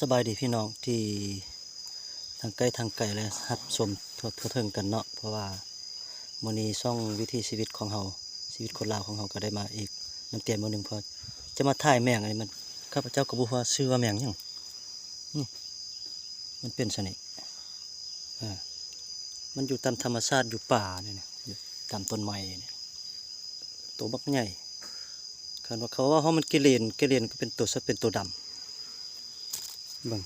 สบายดีพี่น้องที่ทางใกล้ทางไกลและรับชมทั่วทั่วถึงกันเนาะเพราะว่ามื้อนี้ช่องวิถีชีวิตของเฮาชีวิตคนลาวของเฮาก็ได้มาอีกน้ำเตียมมื้อนึงพอจะมาถ่ายแมงอันนี้มันข้าพเจ้าก็บ่ฮู้ว่าชื่อว่าแมงหยังมันเป็นสนิอ่ามันอยู่ตามธรรมชาติอยู่ป่าเนี่ยอยู่ตามต้นไม้เนี่ยตัวบักใหญ่คันว่าเขาว่าเฮามันกิเลนกิเลนก็เป็นตัวสัตว์เป็นตัวดำ เบิ่ง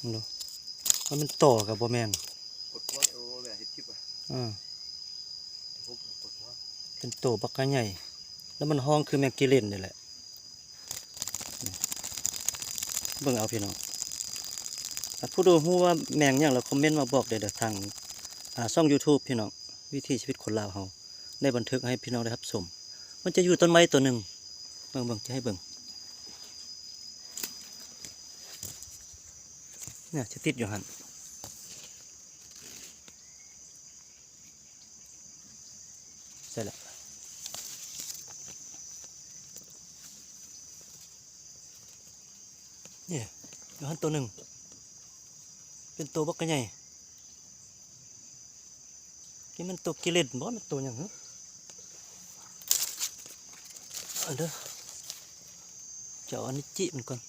มึงดูว่ามันต่อกับบ่แม่นกดว่าโอ้แบบเฮ็ดคลิปอะอ่าผมกดว่าเป็นตัวบักกะใหญ่ แล้วมันห้องคือแมงกิเลนนี่แหละนี่เบิ่งเอาพี่น้องอะผู้ดูฮู้ว่าแมงหยังแล้วคอมเมนต์มาบอกได้เด้อทางอ่าช่อง YouTube พี่น้องวิถีชีวิตคนลาวเฮาได้บันทึกให้พี่น้องได้รับชมมันจะอยู่ต้นไม้ตัวหนึ่งเบิ่งเบิ่งจะให้เบิ่ง เนี่ยจะติดอยู่หันใช่แล้วเนี่ยอยู่หันตัวหนึ่ง เป็นตัวบักกะใหญ่นี่มันตัวกิเลนบ่มันตัวหยังฮะเอาเด้อจะเอาอันนี้จิมันก่อน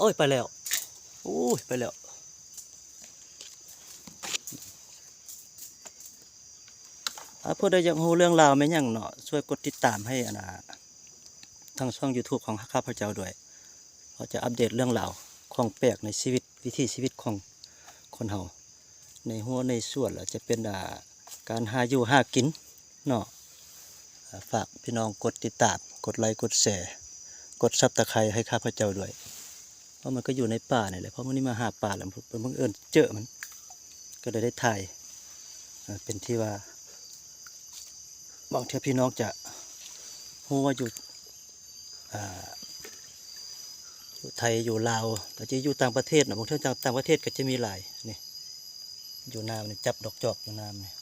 โอ้ยไปแล้วโอ้ยไปแล้วถ้าผู้ใดอยากรู้เรื่องราวแม่ยังเนาะช่วยกดติดตามให้อนน่ะทางช่อง YouTube ของข้าพเจ้าด้วยเราจะอัปเดตเรื่องราวของแปลกในชีวิตวิถีชีวิตของคนเฮาในหัวในส่วนเราจะเป็นาการหาอยู่หากินเนาะฝากพี่น้องกดติดตาม กดไลค์กดแชร์กดซับตะไคร้ให้ข้าพเจ้าด้วย เพราะมันก็อยู่ในป่าเนี่ยแหละเพราะมันนี่มาหาป่าแหล้วมันบังเอิญเจอมัน ก็เลยได้ถ่ายเป็นที่ว่าบางเทีพี่น้องจะรู้ว่าอยู่อยู่ไทยอยู่ลาวแต่จะอยู่ต่างประเทศนะบางทีต่างต่างประเทศก็จะมีหลายนี่อยู่น้ำนี่จับดอกจอกอยู่น้ำนี่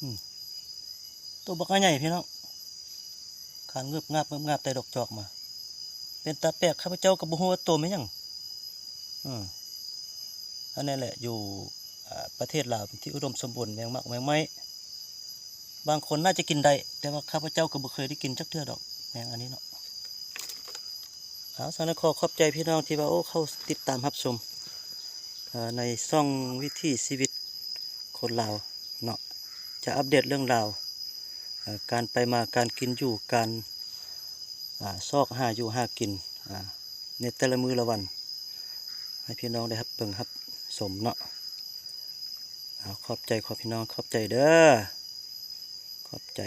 อืมตัวบักใหญ่พี่น้องขานเงือบงาบเงือบงาบแต่ดอกจอกมา เป็นตาแปลกข้าพเจ้ากับบุหัวตัวไม่ยังอืมอันนี้แหละอยู่ประเทศลาวที่อุดมสมบูรณ์แมงมักแมงไม้บางคนน่าจะกินได้แต่ว่าข้าพเจ้าก็บ่เคยได้กินจักเทื่อดอกแมงอันนี้เนาะเอาสารบขอขอบใจพี่น้องที่ว่าโอ้เข้าติดตามรับชมในช่องวิถีชีวิตคนลาวเนาะจะอัปเดตเรื่องราวการไปมาการกินอยู่การ ซอกห้าอยู่ห้ากินในแต่ละมือละวัน ให้พี่น้องได้ครับเบิ่งครับสมเนาะขอบใจขอบพี่น้องขอบใจเด้อขอบใจ